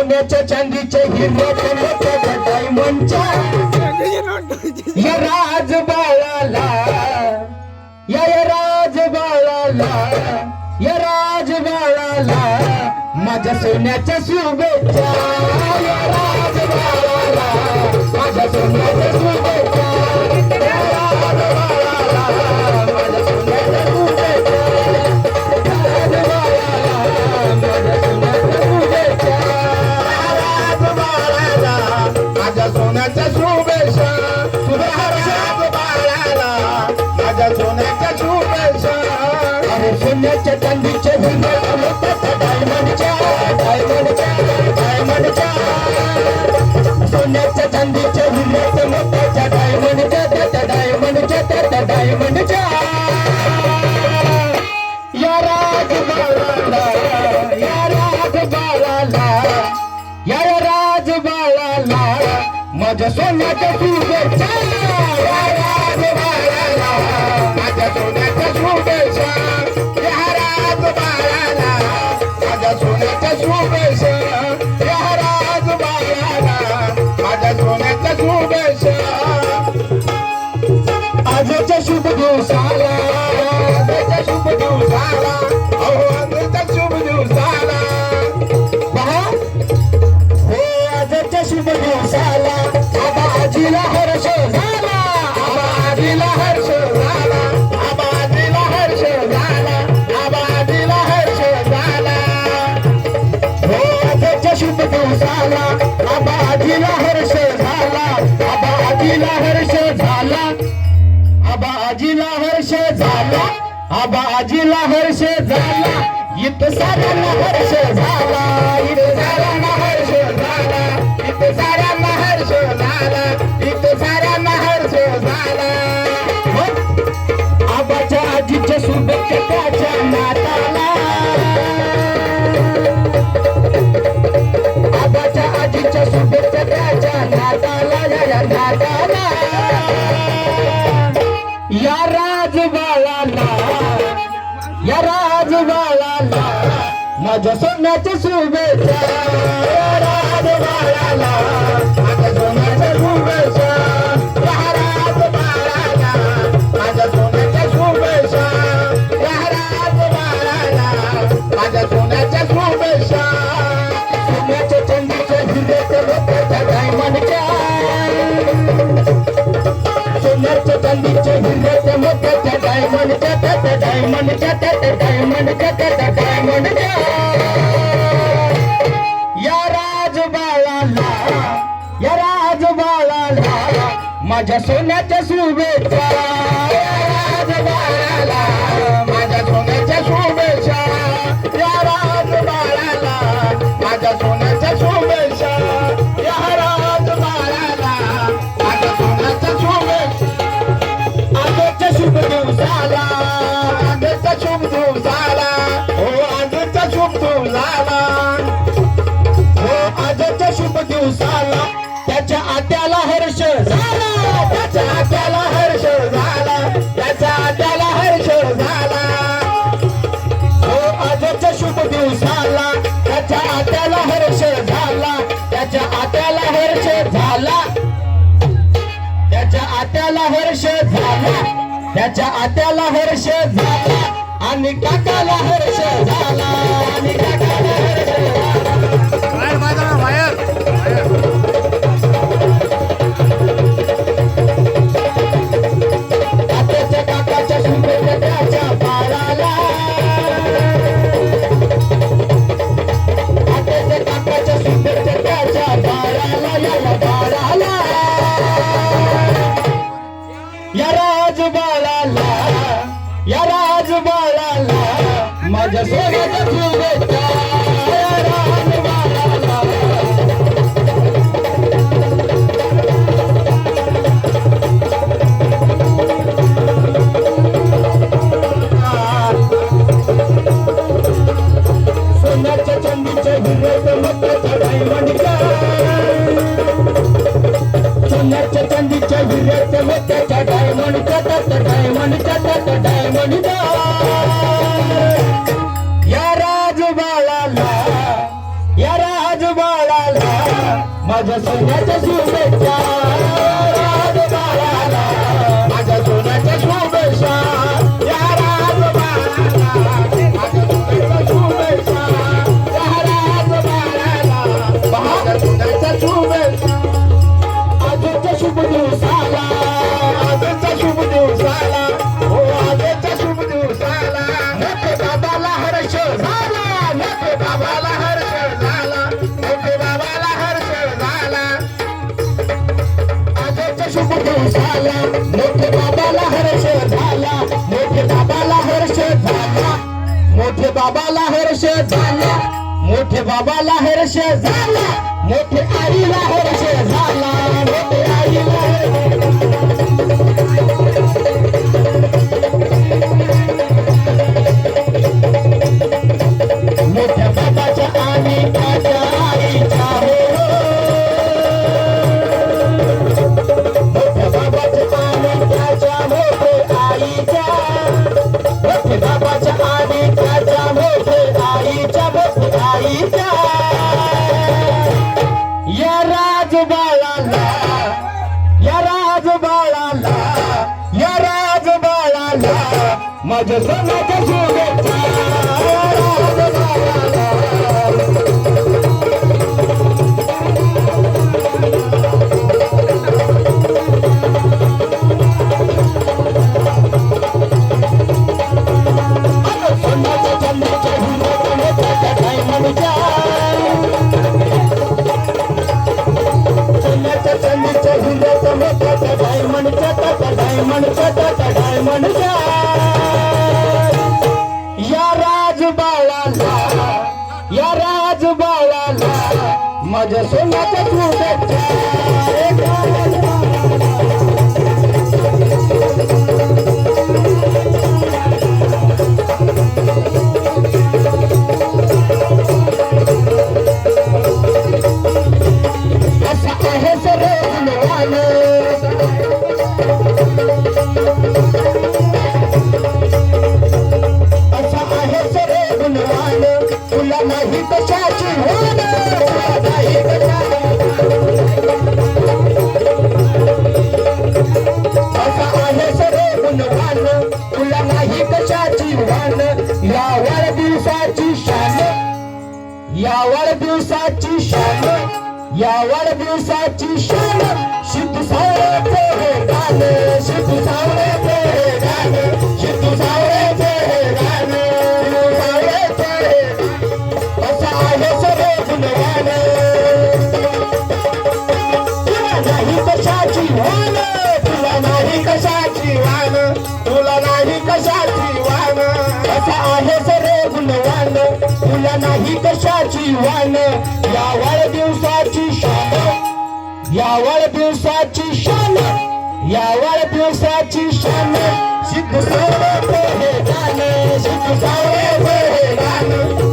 सोन्याच्या चांदीच्या हिरव्याच्या मोठ्या डायमंडच्या या राज बाळाला या या राज बाळाला या राज बाळाला माझ्या सोन्याच्या शुभेच्छा. या राज बाळाला माझ्या सोन्याच्या सोन्याच्या सोन्याच्या चांदीच्या हिरव्या डायमंडच्या डायमंडच्या डायमंडच्या सोन्याच्या चांदीच्या हिरव्याच्या मोठ्याच्या डायमंडच्या त्या डायमंडच्या डायमंडच्या या राज बाळाला या राज बाळाला या राज बाळाला माझ्या सोन्याच्या शुभेच्छा दिवसाला आजीला हर्ष झाला आबा आजीला हर्ष झाला. आबा आजीला हर्ष झाला आबा आजीला हर्ष झाला. इथं साऱ्यांना हर्ष झाला इत साऱ्यांना हर्ष झाला इत साऱ्यांना हर्ष झाला इत साऱ्यांना हर्ष झाला. आबाच्या आजीच्या सुबक त्याच्या नाताला. सोन्याच्या चांदीच्या हिरव्याच्या मोठ्याच्या डायमंडच्या त्या डायमंडच्या त्या डायमंडच्या माझ्या सोन्याच्या सुबे आत्याला हर्ष झाला. त्याच्या आत्याला हर्ष झाला. आणि काकाला हर्ष झाला. आणि काकाला हर्ष झाला. राज बाळाला Pode acender, Jesus, deixar. झाला. मोठे बाबाला हर्ष झाला. मोठे बाबाला हर्ष झाला. मोठे बाबाला हर्ष झाला. मोठे बाबाला हर्ष झाला. मोठे आईला हर्ष झाला. माझ्या सणाच्या शुभेच्छा. माझ्या सोन्याच्या असं आहे सर्व मान तुला नाही कशाची भान या वाढदिवसाची शान. या वाढदिवसाची शान. या वाढदिवसाची शान. शितू सावळ्याचे गाणे शितू सावळ्याचे गाणे. कशाची वाण या वाळ दिवसाची शान या वाळ दिवसाची शान या वाळ दिवसाची शान. सिद्ध सावळ हे गाणे सिद्ध सावळ हे गाणे.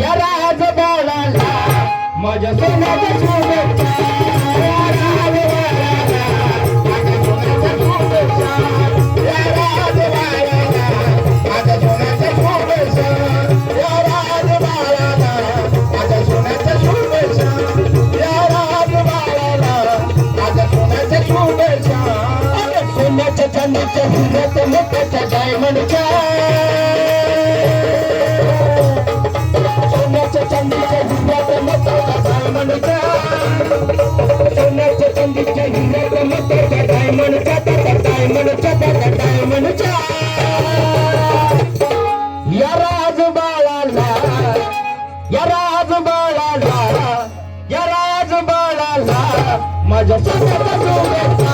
या राज बाळाला माझ्या सोन्याच्या शुभेच्छा Yo siempre te tuve.